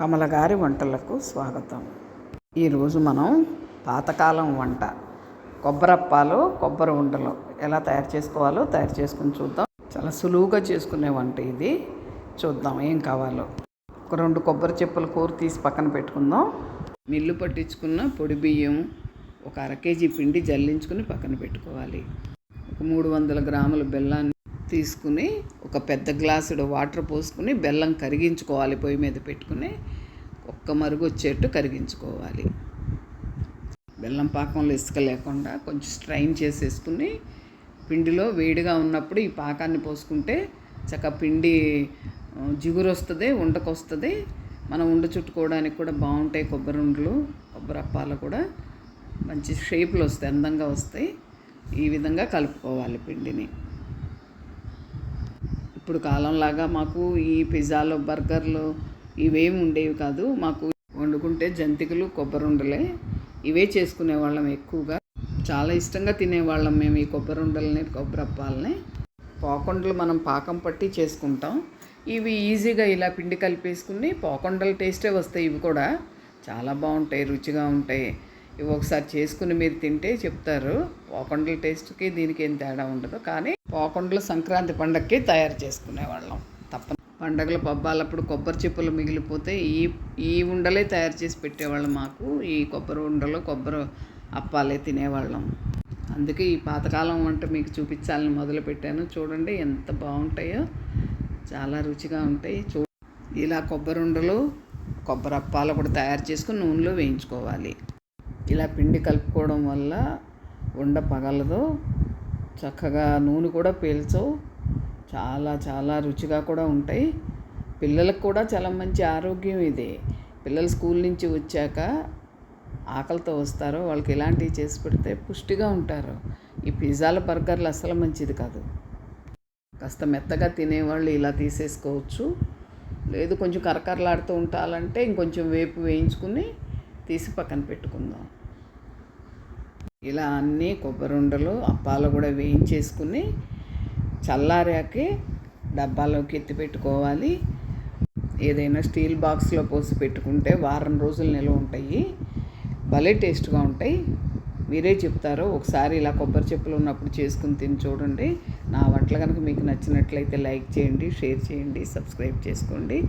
కమలగారి వంటలకు స్వాగతం. ఈరోజు మనం పాతకాలం వంట. కొబ్బరప్పాలు కొబ్బరి ఉండలు ఎలా తయారు చేసుకోవాలో తయారు చేసుకుని చూద్దాం. చాలా సులువుగా చేసుకునే వంట ఇది. చూద్దాం ఏం కావాలో. ఒక రెండు కొబ్బరి చెప్పులు కూర తీసి పక్కన పెట్టుకుందాం. మిల్లు పట్టించుకున్న పొడి బియ్యం ఒక అర కేజీ పిండి జల్లించుకుని పక్కన పెట్టుకోవాలి. ఒక మూడు వందల గ్రాముల బెల్లాన్ని తీసుకుని ఒక పెద్ద గ్లాసుడు వాటర్ పోసుకుని బెల్లం కరిగించుకోవాలి పొయ్యి మీద పెట్టుకుని ఒక్క మరుగు వచ్చేట్టు కరిగించుకోవాలి. బెల్లం పాకంలో ఇసుక లేకుండా కొంచెం స్ట్రైన్ చేసేసుకుని పిండిలో వేడిగా ఉన్నప్పుడు ఈ పాకాన్ని పోసుకుంటే చక్క పిండి జిగురు వస్తుంది ఉండకొస్తుంది. మనం ఉండ చుట్టుకోవడానికి కూడా బాగుంటాయి కొబ్బరి ఉండలు కొబ్బరి అప్పాలు కూడా. మంచి షేపులు వస్తాయి అందంగా వస్తాయి. ఈ విధంగా కలుపుకోవాలి పిండిని. ఇప్పుడు కాలంలాగా మాకు ఈ పిజ్జాలు బర్గర్లు ఇవేమి ఉండేవి కాదు. మాకు వండుకుంటే జంతికలు కొబ్బరుండలే. ఇవే చేసుకునేవాళ్ళం ఎక్కువగా. చాలా ఇష్టంగా తినేవాళ్ళం మేము ఈ కొబ్బరుండలని కొబ్బరప్పాలని. కొబ్బరి అప్పాలని పోకొండలు మనం పాకం పట్టి చేసుకుంటాం. ఇవి ఈజీగా ఇలా పిండి కలిపేసుకుని పోకొండల టేస్టే వస్తాయి ఇవి కూడా. చాలా బాగుంటాయి రుచిగా ఉంటాయి. ఇవి ఒకసారి చేసుకుని మీరు తింటే చెప్తారు. పోకొండల టేస్ట్కి దీనికి ఏం తేడా ఉండదు. కానీ పోకొండలు సంక్రాంతి పండగకి తయారు చేసుకునేవాళ్ళం. తప్ప పండగల పబ్బాలప్పుడు కొబ్బరి చిప్పలు మిగిలిపోతే ఈ ఈ ఉండలే తయారు చేసి పెట్టేవాళ్ళం మాకు. ఈ కొబ్బరి ఉండలు కొబ్బరి అప్పాలే తినేవాళ్ళం. అందుకే ఈ పాతకాలం వంట మీకు చూపించాలని మొదలు పెట్టాను. చూడండి ఎంత బాగుంటాయో. చాలా రుచిగా ఉంటాయి. చూ ఇలా కొబ్బరి ఉండలు కొబ్బరి అప్పాలు కూడా తయారు చేసుకుని నూనెలో వేయించుకోవాలి. ఇలా పిండి కలుపుకోవడం వల్ల ఉండ పగలదు. చక్కగా నూనె కూడా పీల్చవు. చాలా చాలా రుచిగా కూడా ఉంటాయి. పిల్లలకు కూడా చాలా మంచి ఆరోగ్యం ఇది. పిల్లలు స్కూల్ నుంచి వచ్చాక ఆకలితో వస్తారు. వాళ్ళకి ఇలాంటివి చేసి పెడితే పుష్టిగా ఉంటారు. ఈ పిజ్జాల బర్గర్లు అసలు మంచిది కాదు. కాస్త మెత్తగా తినేవాళ్ళు ఇలా తీసేసుకోవచ్చు. లేదు కొంచెం కరకరలాడుతూ ఉండాలంటే ఇంకొంచెం వేపు వేయించుకుని తీసి పక్కన పెట్టుకుందాం. ఇలా అన్నీ కొబ్బరి ఉండలు అప్పాలు కూడా వేయించేసుకుని చల్లారాకే డబ్బాలోకి ఎత్తి పెట్టుకోవాలి. ఏదైనా స్టీల్ బాక్స్లో పోసి పెట్టుకుంటే వారం రోజులు నిల్వ ఉంటాయి. భలే టేస్ట్గా ఉంటాయి. మీరే చెప్తారు ఒకసారి ఇలా కొబ్బరి చెప్పులు ఉన్నప్పుడు చేసుకుని తిని చూడండి. నా వంటలు కనుక మీకు నచ్చినట్లయితే లైక్ చేయండి షేర్ చేయండి సబ్స్క్రైబ్ చేసుకోండి.